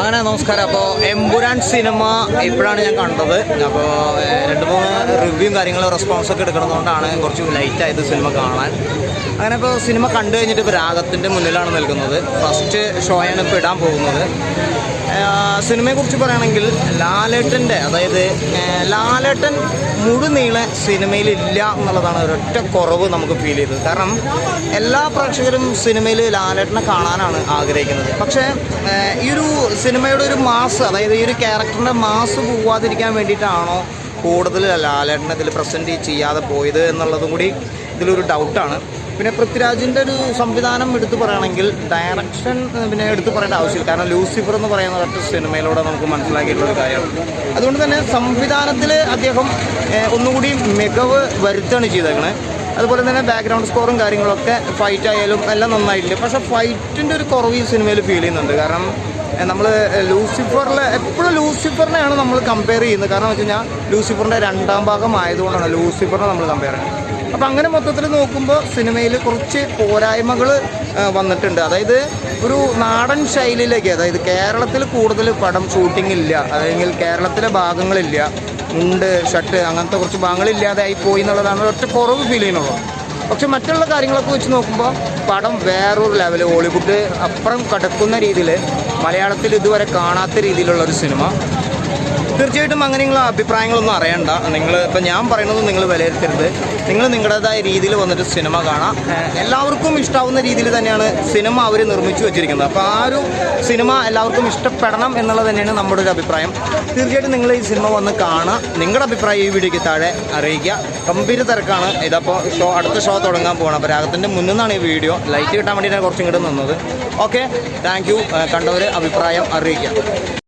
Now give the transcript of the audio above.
അങ്ങനെ നമസ്കാരം. അപ്പോൾ എമ്പുരാൻ സിനിമ ഇപ്പോഴാണ് ഞാൻ കണ്ടത് അപ്പോൾ രണ്ട് മൂന്ന് റിവ്യൂ കാര്യങ്ങളും റെസ്പോൺസ് ഒക്കെ എടുക്കുന്നതുകൊണ്ടാണ് കുറച്ച് ലൈറ്റ് ആയത് സിനിമ കാണാൻ. അങ്ങനെ ഇപ്പോൾ സിനിമ കണ്ടു കഴിഞ്ഞിട്ട് ഇപ്പോൾ രാഗത്തിന്റെ മുന്നിലാണ് നിൽക്കുന്നത്. ഫസ്റ്റ് ഷോയാണ് ഇപ്പോൾ ഇടാൻ പോകുന്നത്. സിനിമയെക്കുറിച്ച് പറയുകയാണെങ്കിൽ ലാലേട്ടന്റെ അതായത് ലാലേട്ടൻ മുഴുനീളെ സിനിമയിലില്ല എന്നുള്ളതാണ് ഒരൊറ്റ കുറവ് നമുക്ക് ഫീൽ ചെയ്തത്. കാരണം എല്ലാ പ്രേക്ഷകരും സിനിമയിൽ ലാലേട്ടനെ കാണാനാണ് ആഗ്രഹിക്കുന്നത്. പക്ഷേ ഈ ഒരു സിനിമയുടെ ഒരു മാസ് അതായത് ഈ ഒരു ക്യാരക്ടറിന്റെ മാസ് പോവാതിരിക്കാൻ വേണ്ടിയിട്ടാണോ കൂടുതൽ ലാലേട്ടനെ ഇതിൽ പ്രസന്റ് ചെയ്യാതെ പോയത് എന്നുള്ളതും കൂടി ഇതിലൊരു ഡൗട്ടാണ് പിന്നെ പൃഥ്വിരാജിന്റെ ഒരു സംവിധാനം എടുത്തു പറയുകയാണെങ്കിൽ ഡയറക്ഷൻ പിന്നെ എടുത്തു പറയേണ്ട ആവശ്യമില്ല. കാരണം ലൂസിഫർ എന്ന് പറയുന്ന ഒരൊറ്റ സിനിമയിലൂടെ നമുക്ക് മനസ്സിലാക്കിയിട്ടുള്ള ഒരു കാര്യമാണ് അതുകൊണ്ട് തന്നെ സംവിധാനത്തിൽ അദ്ദേഹം ഒന്നുകൂടി മികവ് വരുത്തുകയാണ് ചെയ്തേക്കണേ. അതുപോലെ തന്നെ ബാക്ക്ഗ്രൗണ്ട് സ്കോറും കാര്യങ്ങളൊക്കെ ഫൈറ്റ് ആയാലും എല്ലാം നന്നായിട്ടുണ്ട്. പക്ഷേ ഫൈറ്റിന്റെ ഒരു കുറവ് ഈ സിനിമയിൽ ഫീൽ ചെയ്യുന്നുണ്ട്. കാരണം നമ്മൾ ലൂസിഫറിൽ എപ്പോഴും ലൂസിഫറിനെയാണ് നമ്മൾ കമ്പയർ ചെയ്യുന്നത്. കാരണം വെച്ച് കഴിഞ്ഞാൽ ലൂസിഫറിന്റെ രണ്ടാം ഭാഗം ആയതുകൊണ്ടാണ് ലൂസിഫറിനെ നമ്മൾ കമ്പയർ ചെയ്യുന്നത്. അപ്പം അങ്ങനെ മൊത്തത്തിൽ നോക്കുമ്പോൾ സിനിമയിൽ കുറച്ച് പോരായ്മകൾ വന്നിട്ടുണ്ട്. അതായത് ഒരു നാടൻ ശൈലിയിലേക്ക് അതായത് കേരളത്തിൽ കൂടുതൽ പടം ഷൂട്ടിംഗ് ഇല്ല അല്ലെങ്കിൽ കേരളത്തിലെ ഭാഗങ്ങളില്ല. മുണ്ട് ഷർട്ട് അങ്ങനത്തെ കുറച്ച് ഭാഗങ്ങളില്ലാതെ പോയി എന്നുള്ളതാണ് ഒറ്റ കുറവ് ഫീൽ ചെയ്യുന്നുള്ളത് പക്ഷെ മറ്റുള്ള കാര്യങ്ങളൊക്കെ വെച്ച് നോക്കുമ്പോൾ പടം വേറൊരു ലെവൽ ഹോളിവുഡ് അപ്പുറം കടക്കുന്ന രീതിയിൽ മലയാളത്തിൽ ഇതുവരെ കാണാത്ത രീതിയിലുള്ള ഒരു സിനിമ. തീർച്ചയായിട്ടും അങ്ങനെ നിങ്ങൾ അഭിപ്രായങ്ങളൊന്നും അറിയണ്ട. നിങ്ങൾ ഇപ്പം ഞാൻ പറയുന്നത് നിങ്ങൾ വിലയിരുത്തരുത്. നിങ്ങൾ നിങ്ങളുടേതായ രീതിയിൽ വന്നിട്ട് സിനിമ കാണാം. എല്ലാവർക്കും ഇഷ്ടാവുന്ന രീതിയിൽ തന്നെയാണ് സിനിമ അവർ നിർമ്മിച്ചു വെച്ചിരിക്കുന്നത്. അപ്പോൾ ആ ഒരു സിനിമ എല്ലാവർക്കും ഇഷ്ടപ്പെടണം എന്നുള്ളത് തന്നെയാണ് നമ്മുടെ ഒരു അഭിപ്രായം. തീർച്ചയായിട്ടും നിങ്ങൾ ഈ സിനിമ വന്ന് കാണുക. നിങ്ങളുടെ അഭിപ്രായം ഈ വീഡിയോയ്ക്ക് താഴെ അറിയിക്കുക. ഗംഭീര തിരക്കാണ്. ഇതപ്പോൾ ഷോ അടുത്ത ഷോ തുടങ്ങാൻ പോകണം അപ്പോൾ രാഗത്തിന്റെ മുന്നിൽ നിന്നാണ് ഈ വീഡിയോ. ലൈറ്റ് കിട്ടാൻ വേണ്ടിയിട്ടാണ് കുറച്ചും കൂടെ നിന്നത്. ഓക്കെ? Thank you. കണ്ടവർ അഭിപ്രായം അറിയിക്കുക.